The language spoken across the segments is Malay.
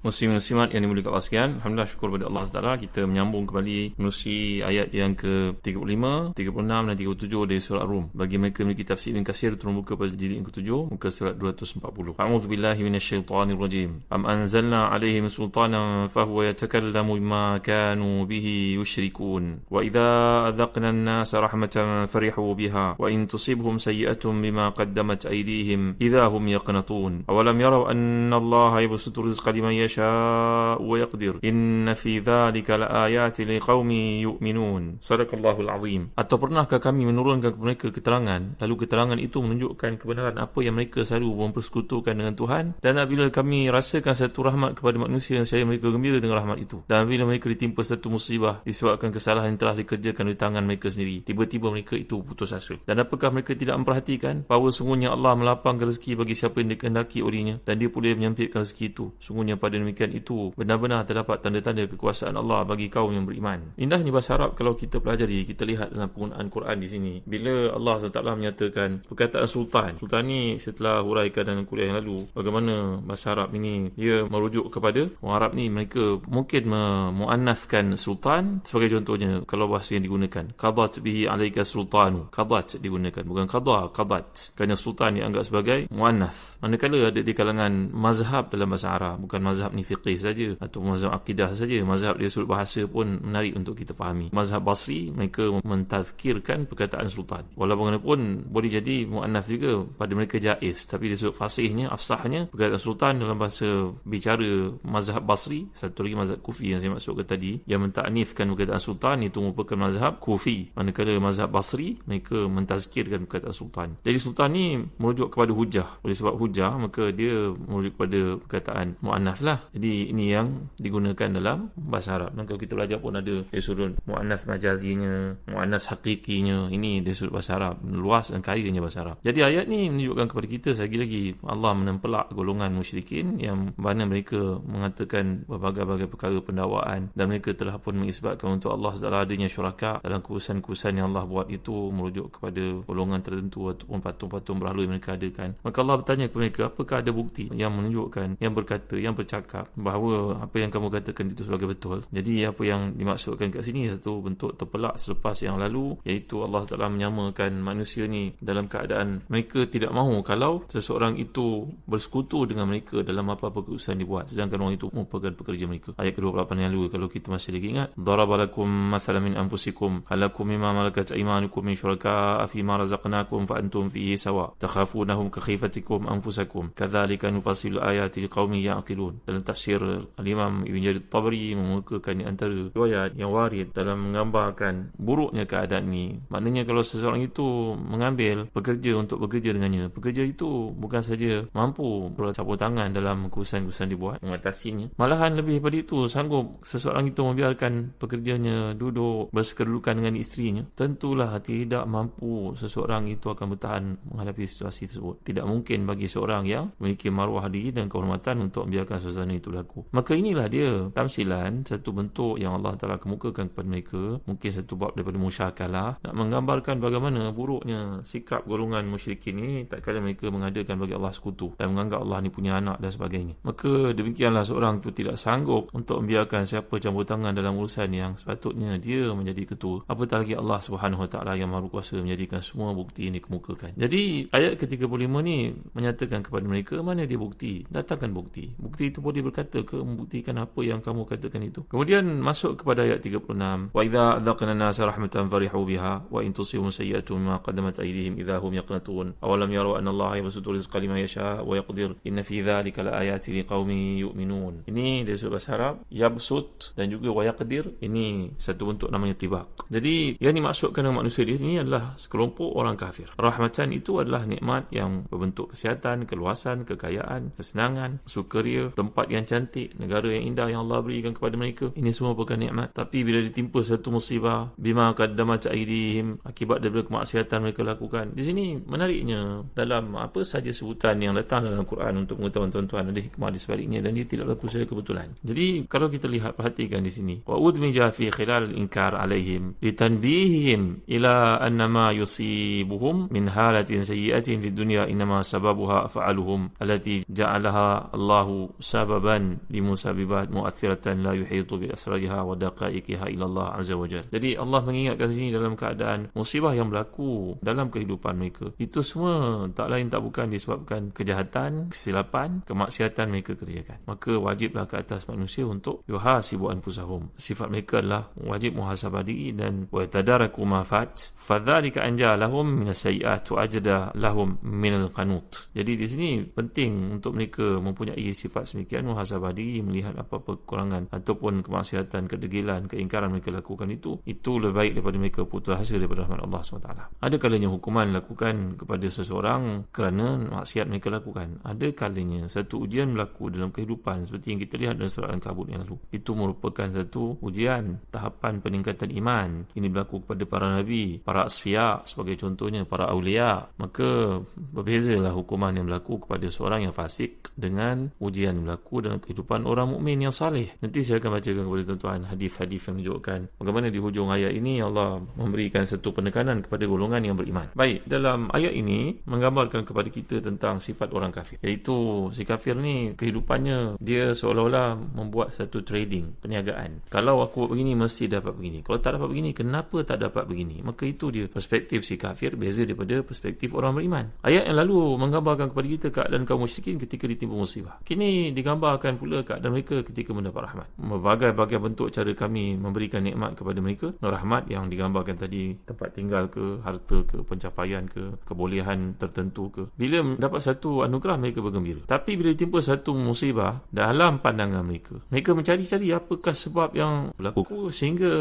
Muslim muslimat yang dimuliakan Allah sekalian, alhamdulillah syukur kepada Allah Taala kita menyambung kembali menerusi ayat yang ke-35, 36 dan 37 dari surah Ar-Rum. Bagi mereka memiliki tafsir yang kasir turun buka pada jilid yang ke-7 muka surat 240. A'udzu billahi minasyaitonir rajim. Am anzalna 'alaihim sultanan fahuwa yatakallamu bima kanu bihi yushrikun. Wa idza adzaqna an-nasa rahmatan farihu biha wa in tusibhum sayyi'atun bima qaddamat aydihim idza hum yaqnatun. Awalam yaraw anna Allah yabsutu rizqa liman يشاء ويقدر إن في ذلك لآيات لقوم يؤمنون صدق الله العظيم Atau pernahkah kami menurunkan kepada mereka keterangan lalu keterangan itu menunjukkan kebenaran apa yang mereka selalu mempersekutukan dengan Tuhan dan apabila kami rasakan satu rahmat kepada manusia yang saya mereka gembira dengan rahmat itu dan apabila mereka ditimpa satu musibah disebabkan kesalahan yang telah dikerjakan di tangan mereka sendiri tiba-tiba mereka itu putus asa dan apakah mereka tidak memperhatikan bahawa sungguhnya Allah melapangkan rezeki bagi siapa yang dikehendaki olehnya dan dia boleh menyempitkan rezeki itu sungguhnya pada demikian itu benar-benar terdapat tanda-tanda kekuasaan Allah bagi kaum yang beriman. Indahnya bahasa Arab kalau kita pelajari, kita lihat dalam penggunaan Quran di sini. Bila Allah SWT menyatakan perkataan sultan. Sultan ni setelah huraikan dalam kuliah yang lalu, bagaimana bahasa Arab ini dia merujuk kepada orang Arab ni mereka mungkin memuannaskan sultan sebagai contohnya kalau bahasa yang digunakan qadat bihi alaika sultanu qadat digunakan bukan qada qadat kerana sultan dianggap sebagai muannas manakala ada di kalangan mazhab dalam bahasa Arab bukan mazhab mazhab ni fiqih saja atau mazhab akidah saja. Mazhab dia sudut bahasa pun menarik untuk kita fahami. Mazhab basri mereka mentazkirkan perkataan sultan. Walaupun pun boleh jadi muannaf juga pada mereka jaiz tapi dia sudut fasihnya afsahnya perkataan sultan dalam bahasa bicara mazhab basri. Satu lagi mazhab kufi yang saya maksudkan tadi. Yang mentaknifkan perkataan sultan itu merupakan mazhab kufi. Manakala mazhab basri mereka mentazkirkan perkataan sultan. Jadi sultan ni merujuk kepada hujah. Oleh sebab hujah maka dia merujuk kepada perkataan muannaf lah jadi ini yang digunakan dalam bahasa Arab. Dan kalau kita belajar pun ada dari sudut mu'annas majazinya, mu'annas hakikinya. Ini dari sudut bahasa Arab. Luas dan kayanya bahasa Arab. Jadi ayat ni menunjukkan kepada kita lagi-lagi Allah menempelak golongan musyrikin yang mana mereka mengatakan berbagai-bagai perkara pendakwaan dan mereka telah pun mengisbatkan untuk Allah sedara adanya syuraka dalam kurusan-kurusan yang Allah buat itu merujuk kepada golongan tertentu ataupun patung-patung berhala yang mereka adakan. Maka Allah bertanya kepada mereka, apakah ada bukti yang menunjukkan, yang berkata, yang bercakap cakap bahawa apa yang kamu katakan itu sebagai betul. Jadi apa yang dimaksudkan kat sini satu bentuk terpelak selepas yang lalu iaitu Allah Taala menyamakan manusia ni dalam keadaan mereka tidak mahu kalau seseorang itu bersekutu dengan mereka dalam apa-apa keputusan dibuat sedangkan orang itu merupakan pekerja mereka. Ayat ke-28 yang lalu kalau kita masih lagi ingat darabalakum mathalan min anfusikum halakum mimma malakat aymanukum min syuraka fi ma razaqnakum fa antum fihi sawa takhafunahum ka khifatikum anfusakum kadzalika nufassilu ayati liqaumin yaqilun dalam tafsir Al-Imam Ibn Jarir Tabari mengukakan antara riwayat yang warid dalam menggambarkan buruknya keadaan ini. Maknanya kalau seseorang itu mengambil pekerja untuk bekerja dengannya, pekerja itu bukan saja mampu bercampur tangan dalam keputusan-keputusan dibuat mengatasinya. Malahan lebih daripada itu, sanggup seseorang itu membiarkan pekerjanya duduk bersekedudukan dengan isterinya. Tentulah tidak mampu seseorang itu akan bertahan menghadapi situasi tersebut. Tidak mungkin bagi seorang yang memiliki maruah diri dan kehormatan untuk membiarkan suasana mana itu laku. Maka inilah dia tamsilan satu bentuk yang Allah Taala kemukakan kepada mereka, mungkin satu bab daripada musyakalah nak menggambarkan bagaimana buruknya sikap golongan musyrikin ini tak kala mereka mengadakan bagi Allah sekutu dan menganggap Allah ni punya anak dan sebagainya. Maka demikianlah seorang itu tidak sanggup untuk membiarkan siapa campur tangan dalam urusan yang sepatutnya dia menjadi ketua. Apatah lagi Allah Subhanahu Wa Taala yang Maha Kuasa menjadikan semua bukti ini kemukakan. Jadi ayat ke-35 ni menyatakan kepada mereka mana dia bukti? Datangkan bukti. Bukti itu boleh berkata ke membuktikan apa yang kamu katakan itu. Kemudian masuk kepada ayat 36. Wa idza adzaqna an-nasa rahmatan farihu biha wa in tusibhum sayyi'atun ma qaddamat aydihim idza hum yaqnatun. Awalam yaru anna Allah yabsutu rizqa liman yasha wa yaqdir. Inna fi dhalika laayatin liqaumin yu'minun. Ini dari sudut bahasa Arab yabsut dan juga wa yaqdir. Ini satu bentuk namanya tibak. Jadi yang dimaksudkan dengan manusia di sini adalah sekelompok orang kafir. Rahmatan itu adalah nikmat yang berbentuk kesihatan, keluasan, kekayaan, kesenangan, sukaria, tempat yang cantik, negara yang indah yang Allah berikan kepada mereka. Ini semua bukan nikmat. Tapi bila ditimpa satu musibah, bima qaddamat aydihim, akibat daripada kemaksiatan mereka lakukan. Di sini menariknya dalam apa saja sebutan yang datang dalam Quran untuk mengetahui tuan-tuan ada hikmah di sebaliknya dan dia tidak berlaku secara kebetulan. Jadi kalau kita lihat perhatikan di sini, wa udmija fi khilal inkar alaihim litanbihihim ila anna ma yusibuhum min halatin sayyi'atin fid dunya inma sababuha af'aluhum allati ja'alaha Allahu sababan limusabibat mu'athiratan la yuhitu bi asrariha wa daqaiqiha ila Allah azza wa jalla. Jadi Allah mengingatkan sini dalam keadaan musibah yang berlaku dalam kehidupan mereka. Itu semua tak lain tak bukan disebabkan kejahatan, kesilapan, kemaksiatan mereka kerjakan. Maka wajiblah ke atas manusia untuk yuhasibu anfusahum. Sifat mereka adalah wajib muhasabah diri dan wa tadaraku ma fat fadzalika anja lahum min as-sayyi'at wa ajda lahum min al-qanut. Jadi di sini penting untuk mereka mempunyai sifat semikian muhasabah diri melihat apa-apa kekurangan ataupun kemaksiatan, kedegilan, keingkaran mereka lakukan itu itu lebih baik daripada mereka putus hasil daripada rahmat Allah SWT. Ada kalanya hukuman lakukan kepada seseorang kerana maksiat mereka lakukan. Ada kalanya satu ujian berlaku dalam kehidupan seperti yang kita lihat dalam surah Al-Kabut yang lalu. Itu merupakan satu ujian tahapan peningkatan iman. Ini berlaku kepada para nabi, para asfiya sebagai contohnya para awliya. Maka berbezalah hukuman yang berlaku kepada seorang yang fasik dengan ujian yang berlaku dalam kehidupan orang mukmin yang saleh. Nanti saya akan bacakan kepada tuan-tuan hadis-hadis yang menunjukkan bagaimana di hujung ayat ini Allah memberikan satu penekanan kepada golongan yang beriman. Baik, dalam ayat ini menggambarkan kepada kita tentang sifat orang kafir. Iaitu si kafir ni kehidupannya dia seolah-olah membuat satu trading, perniagaan. Kalau aku buat begini mesti dapat begini. Kalau tak dapat begini kenapa tak dapat begini? Maka itu dia perspektif si kafir beza daripada perspektif orang beriman. Ayat yang lalu menggambarkan kepada kita keadaan kaum musyrikin ketika ditimpa musibah. Kini digambarkan pula keadaan mereka ketika mendapat rahmat. Berbagai-bagai bentuk cara kami memberikan nikmat kepada mereka. Rahmat yang digambarkan tadi tempat tinggal ke, harta ke, pencapaian ke, kebolehan tertentu ke. Bila dapat satu anugerah mereka bergembira. Tapi bila ditimpa satu musibah dalam pandangan mereka, mereka mencari-cari apakah sebab yang berlaku sehingga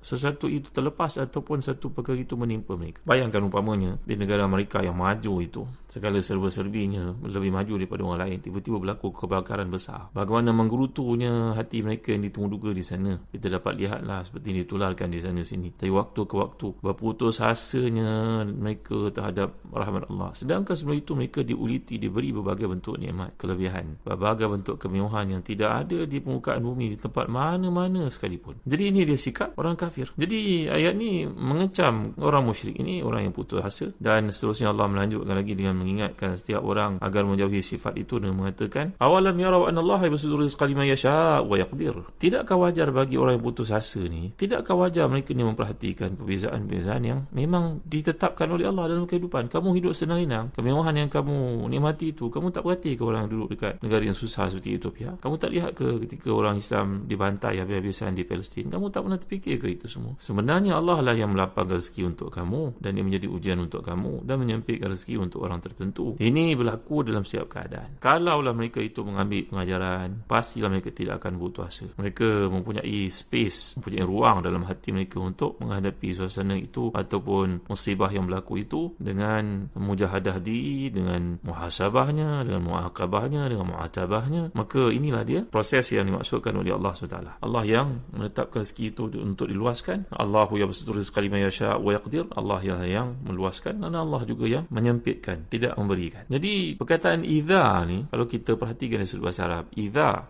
sesuatu itu terlepas ataupun satu perkara itu menimpa mereka. Bayangkan umpamanya di negara mereka yang maju itu, segala serba-serbinya lebih maju daripada orang lain, tiba-tiba berlaku kebakaran besar. Bagaimana menggerutunya hati mereka yang ditunggu-duga di sana. Kita dapat lihatlah seperti ini ditularkan di sana sini. Tapi waktu ke waktu berputus asanya mereka terhadap rahmat Allah. Sedangkan sebelum itu mereka diuliti, diberi berbagai bentuk nikmat, kelebihan, berbagai bentuk kemewahan yang tidak ada di permukaan bumi di tempat mana-mana sekalipun. Jadi ini dia sikap orang kafir. Jadi ayat ni mengecam orang musyrik ini, orang yang putus asa dan seterusnya Allah melanjutkan lagi dengan mengingatkan setiap orang agar menjauhi sifat itu dengan mengatakan awalam yarau anna Allah yabsutu rizqa liman yasha wa yaqdir. Tidakkah wajar bagi orang yang putus asa ni? Tidakkah wajar mereka ni memperhatikan perbezaan-perbezaan yang memang ditetapkan oleh Allah dalam kehidupan? Kamu hidup senang-senang, kemewahan yang kamu nikmati itu, kamu tak perhati ke orang yang duduk dekat negara yang susah seperti Ethiopia? Kamu tak lihat ke ketika orang Islam dibantai habis-habisan di Palestin? Kamu tak pernah terfikir ke itu semua? Sebenarnya Allah lah yang melapangkan rezeki untuk kamu dan ia menjadi ujian untuk kamu dan menyempitkan rezeki untuk orang tertentu. Ini berlaku dalam setiap keadaan. Kalaulah mereka itu mengambil pengajaran, pastilah mereka tidak akan butuh asa. Mereka mempunyai space, mempunyai ruang dalam hati mereka untuk menghadapi suasana itu ataupun musibah yang berlaku itu dengan mujahadah diri, dengan muhasabahnya, dengan muakabahnya, dengan muatabahnya. Maka inilah dia proses yang dimaksudkan oleh Allah SWT. Allah yang menetapkan rezeki itu untuk diluaskan. Allahu yabsutu rizqa liman yasha wa yaqdir. Allah yang, yang meluaskan dan Allah juga yang menyempitkan, tidak memberikan. Jadi perkataan idza ni kalau kita perhatikan dari sudut bahasa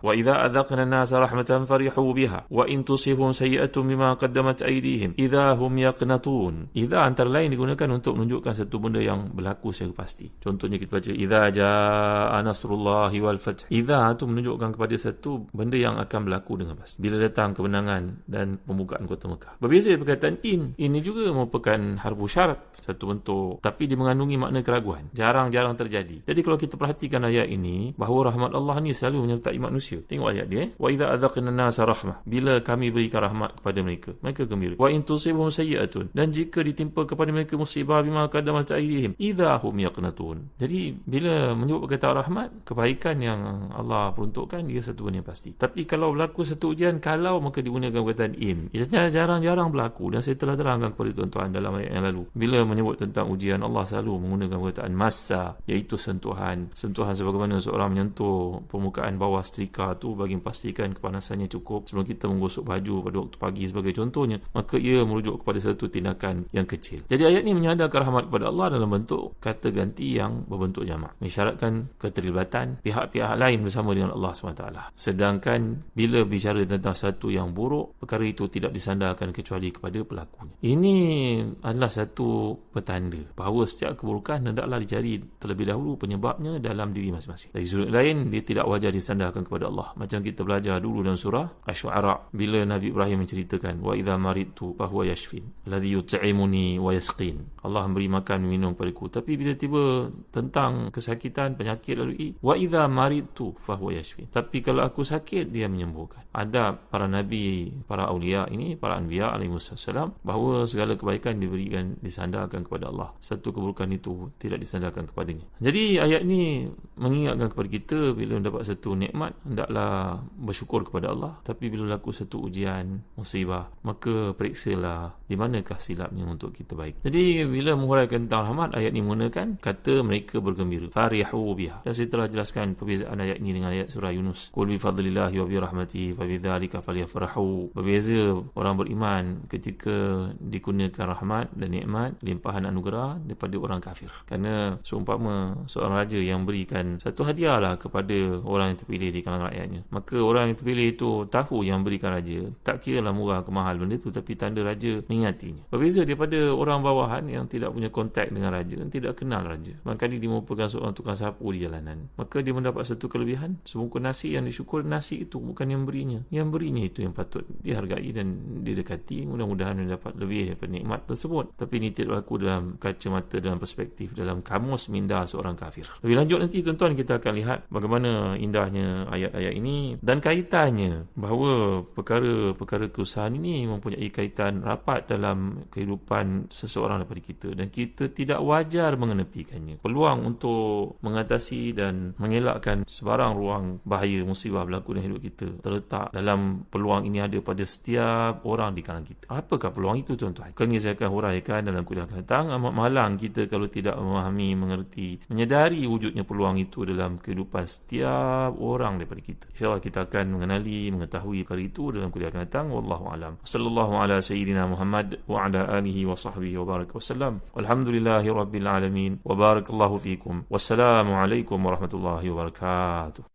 Wa idza adzaqna an-nasa rahmatan farihu biha wa in tusibhum sayi'atun bima qaddamat aydihim idza hum yaqnatun. Idza antara lain digunakan untuk menunjukkan satu benda yang berlaku secara pasti. Contohnya kita baca idza jaa nasrullahi wal fath. Idza itu menunjukkan kepada satu benda yang akan berlaku dengan pasti. Bila datang kemenangan dan pembukaan kota Mekah. Berbeza perkataan in. Ini juga merupakan harfu syarat satu bentuk tapi dia mengandungi makna keraguan. Jarang-jarang terjadi. Jadi kalau kita perhatikan ayat ini bahawa rahmat Allah ni selalu menyertai manusia. Tengok ayat dia eh. Wa idza adzaqna nasa rahmah. Bila kami berikan rahmat kepada mereka, mereka gembira. Wa in tusibhum sayyi'atun. Dan jika ditimpa kepada mereka musibah bima qaddamat aydihim, idza hum yaqnatun. Jadi bila menyebut perkataan rahmat, kebaikan yang Allah peruntukkan dia satu benda yang pasti. Tapi kalau berlaku satu ujian, kalau maka digunakan perkataan im. Ia jarang-jarang berlaku dan saya telah terangkan kepada tuan-tuan dalam ayat yang lalu. Bila menyebut tentang ujian, Allah selalu menggunakan perkataan masa, iaitu sentuhan. Sentuhan sebagaimana seorang menyentuh permukaan bawah setrika tu bagi memastikan kepanasannya cukup sebelum kita menggosok baju pada waktu pagi sebagai contohnya. Maka ia merujuk kepada satu tindakan yang kecil. Jadi ayat ini menyadarkan rahmat kepada Allah dalam bentuk kata ganti yang berbentuk jamak. Mengisyaratkan keterlibatan pihak-pihak lain bersama dengan Allah SWT. Sedangkan bila bicara tentang satu yang buruk, perkara itu tidak disandarkan kecuali kepada pelakunya. Ini adalah satu petanda bahawa setiap keburukan hendaklah dicari terlebih dahulu penyebabnya dalam diri masing-masing. Dari sudut lain, dia tidak wajar disandarkan kepada Allah. Macam kita belajar dulu dalam surah Ash-Shu'ara bila Nabi Ibrahim menceritakan wa idza maridtu fahuwa yashfin alladhi yut'imuni wa yasqin. Allah memberi makan minum padaku. Tapi bila tiba tentang kesakitan, penyakit lalu wa idza maridtu fahuwa yashfin. Tapi kalau aku sakit, dia menyembuhkan. Ada para nabi, para awliya ini, para anbiya alaihi wasallam bahawa segala kebaikan diberikan disandarkan kepada Allah. Satu keburukan itu tidak disandarkan kepadanya. Jadi ayat ini mengingatkan kepada kita bila mendapat satu nikmat hendaklah bersyukur kepada Allah. Tapi bila laku satu ujian, musibah, maka periksalah di manakah silapnya untuk kita baik. Jadi bila menghuraikan tentang rahmat ayat ini menggunakan kata mereka bergembira. Farihu biha. Dan saya telah jelaskan perbezaan ayat ini dengan ayat surah Yunus. Qul bi fadlillahi wa bi rahmatihi fa bidzalika falyafrahu. Berbeza orang beriman ketika digunakan rahmat dan nikmat limpahan anugerah daripada orang kafir. Kerana seumpama seorang raja yang berikan satu hadiah lah kepada orang yang terpilih di kalangan rakyatnya. Maka orang yang terpilih itu tahu yang berikan raja. Tak kira lah murah ke mahal benda itu tapi tanda raja mengingatinya. Berbeza daripada orang bawahan yang tidak punya kontak dengan raja dan tidak kenal raja. Maka dia merupakan seorang tukang sapu di jalanan. Maka dia mendapat satu kelebihan. Semungkul nasi yang disyukur nasi itu bukan yang berinya. Yang berinya itu yang patut dihargai dan didekati. Mudah-mudahan mendapat lebih daripada nikmat tersebut. Tapi ini tidak berlaku dalam kacamata dalam perspektif dalam kamus minda seorang kafir. Lebih lanjut nanti tuan-tuan kita akan lihat bagaimana indahnya ayat-ayat ini dan kaitannya bahawa perkara-perkara keusahaan ini mempunyai kaitan rapat dalam kehidupan seseorang daripada kita dan kita tidak wajar mengenepikannya. Peluang untuk mengatasi dan mengelakkan sebarang ruang bahaya musibah berlaku dalam hidup kita terletak dalam peluang ini ada pada setiap orang di kalangan kita. Apakah peluang itu tuan-tuan? Kini saya akan huraikan dalam kuliah akan datang amat malang kita kalau tidak memahami, mengerti, menyedari wujudnya peluang itu dalam kehidupan setiap orang daripada kita. InsyaAllah kita akan mengenali, mengetahui perkara itu dalam kuliah akan datang. Wallahu alam. Sallallahu ala sayyidina Muhammad wa ala alihi wa sahbihi wa baraka wasallam. Walhamdulillahi rabbil alamin. Wa barakallahu fikum. Wassalamualaikum warahmatullahi wabarakatuh.